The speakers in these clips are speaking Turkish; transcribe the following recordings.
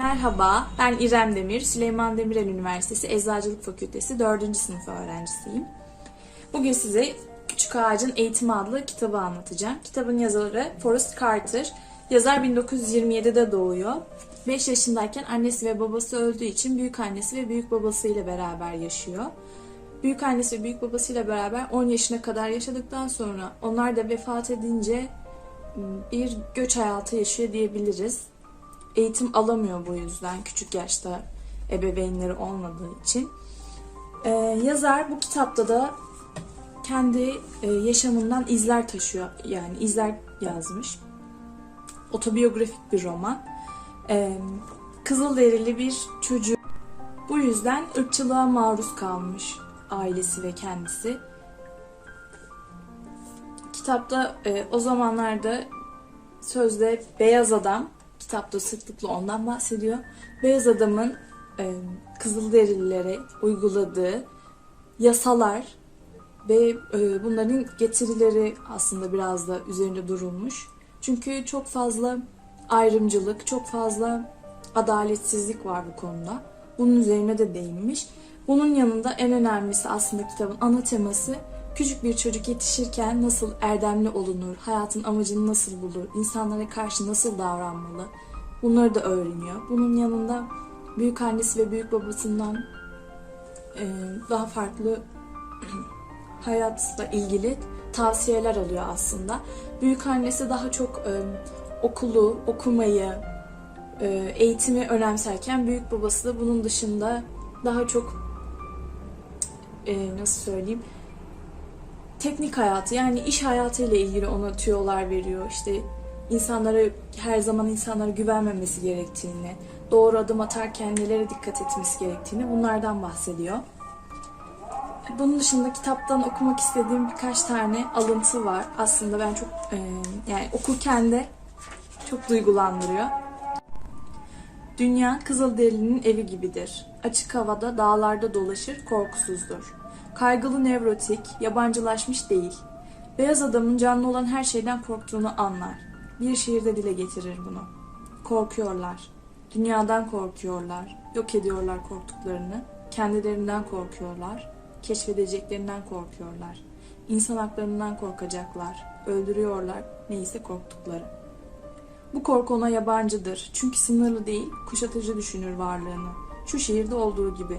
Merhaba, ben İrem Demir, Süleyman Demirel Üniversitesi Eczacılık Fakültesi 4. sınıf öğrencisiyim. Bugün size Küçük Ağacın Eğitimi adlı kitabı anlatacağım. Kitabın yazarı Forrest Carter. Yazar 1927'de doğuyor. 5 yaşındayken annesi ve babası öldüğü için büyük annesi ve büyük babasıyla beraber yaşıyor. Büyük annesi ve büyük babasıyla beraber 10 yaşına kadar yaşadıktan sonra onlar da vefat edince bir göç hayatı yaşıyor diyebiliriz. Eğitim alamıyor bu yüzden küçük yaşta ebeveynleri olmadığı için. Ee, yazar bu kitapta da kendi e, yaşamından izler taşıyor. Yani izler yazmış. Otobiyografik bir roman. Ee, Kızılderili bir çocuk. Bu yüzden ırkçılığa maruz kalmış ailesi ve kendisi. Kitapta e, o zamanlarda sözde beyaz adam, kitapta sıklıkla ondan bahsediyor. Beyaz adamın e, Kızılderililere uyguladığı yasalar ve e, bunların getirileri aslında biraz da üzerinde durulmuş. Çünkü çok fazla ayrımcılık, çok fazla adaletsizlik var bu konuda. Bunun üzerine de değinmiş. Bunun yanında en önemlisi aslında kitabın ana teması küçük bir çocuk yetişirken nasıl erdemli olunur, hayatın amacını nasıl bulur, insanlara karşı nasıl davranmalı bunları da öğreniyor. Bunun yanında büyük annesi ve büyük babasından e, daha farklı hayatla ilgili tavsiyeler alıyor aslında. Büyük annesi daha çok e, okulu, okumayı, e, eğitimi önemserken büyük babası da bunun dışında daha çok nasıl söyleyeyim teknik hayatı yani iş hayatıyla ilgili ona tüyolar veriyor. İşte insanlara her zaman insanlara güvenmemesi gerektiğini, doğru adım atarken nelere dikkat etmesi gerektiğini bunlardan bahsediyor. Bunun dışında kitaptan okumak istediğim birkaç tane alıntı var. Aslında ben çok e, yani okurken de çok duygulandırıyor. Dünya Kızılderili'nin evi gibidir. Açık havada, dağlarda dolaşır, korkusuzdur. Kaygılı nevrotik, yabancılaşmış değil. Beyaz adamın canlı olan her şeyden korktuğunu anlar. Bir şiirde dile getirir bunu. Korkuyorlar. Dünyadan korkuyorlar. Yok ediyorlar korktuklarını. Kendilerinden korkuyorlar. Keşfedeceklerinden korkuyorlar. İnsan haklarından korkacaklar. Öldürüyorlar neyse korktukları. Bu korku ona yabancıdır. Çünkü sınırlı değil, kuşatıcı düşünür varlığını. Şu şiirde olduğu gibi.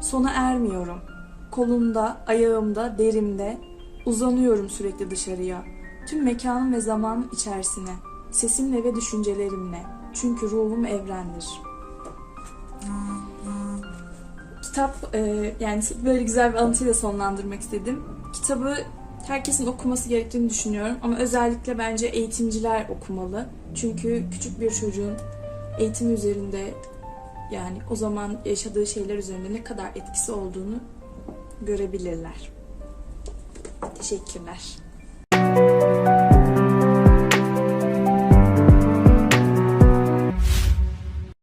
Sona ermiyorum. Kolumda, ayağımda, derimde uzanıyorum sürekli dışarıya. Tüm mekanım ve zamanın içerisine. Sesimle ve düşüncelerimle. Çünkü ruhum evrendir. Kitap e, yani böyle güzel bir alıntıyla sonlandırmak istedim. Kitabı herkesin okuması gerektiğini düşünüyorum ama özellikle bence eğitimciler okumalı. Çünkü küçük bir çocuğun eğitimi üzerinde yani o zaman yaşadığı şeyler üzerinde ne kadar etkisi olduğunu görebilirler. Teşekkürler.